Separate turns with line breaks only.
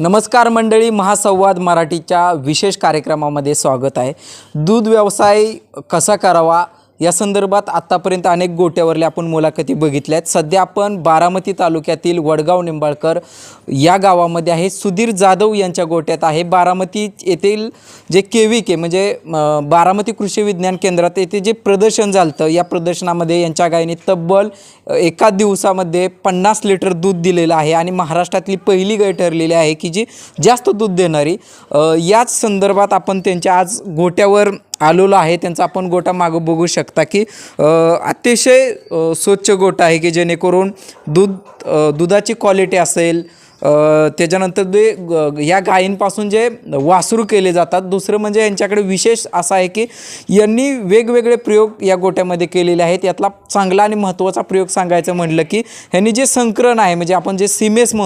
नमस्कार मंडळी महासंवाद मराठीच्या विशेष कार्यक्रमामध्ये स्वागत आहे. दूध व्यवसाय कसा करावा? या संदर्भात आत्तापर्यंत अनेक गोट्यावरल्या आपण मुलाखती बघितल्या आहेत सध्या आपण बारामती तालुक्यातील वडगाव निंबाळकर या गावामध्ये आहे. सुधीर जाधव यांच्या गोट्यात आहे. बारामती येथील जे के व्ही के म्हणजे बारामती कृषी विज्ञान केंद्रात येथे जे प्रदर्शन झालं या प्रदर्शनामध्ये यांच्या गायीने तब्बल एका दिवसामध्ये पन्नास लिटर दूध दिलेलं आहे आणि महाराष्ट्रातली पहिली गाय ठरलेली आहे की जी जास्त दूध देणारी. याच संदर्भात आपण त्यांच्या आज गोट्यावर आलेलो आहे त्यांचा आपण गोटा मागं बघू शकता की अतिशय स्वच्छ गोटा आहे की जेणेकरून दूध दुधाची क्वालिटी असेल त्याच्यानंतर ते ग- या गायींपासून जे वासरू केले जातात दुसरं म्हणजे यांच्याकडे विशेष असा आहे की यांनी वेगवेगळे प्रयोग या गोट्यामध्ये केलेले आहेत. यातला चांगला आणि महत्त्वाचा प्रयोग सांगायचं म्हटलं की ह्यांनी जे संकरण आहे म्हणजे आपण जे सिमेस म्हणतो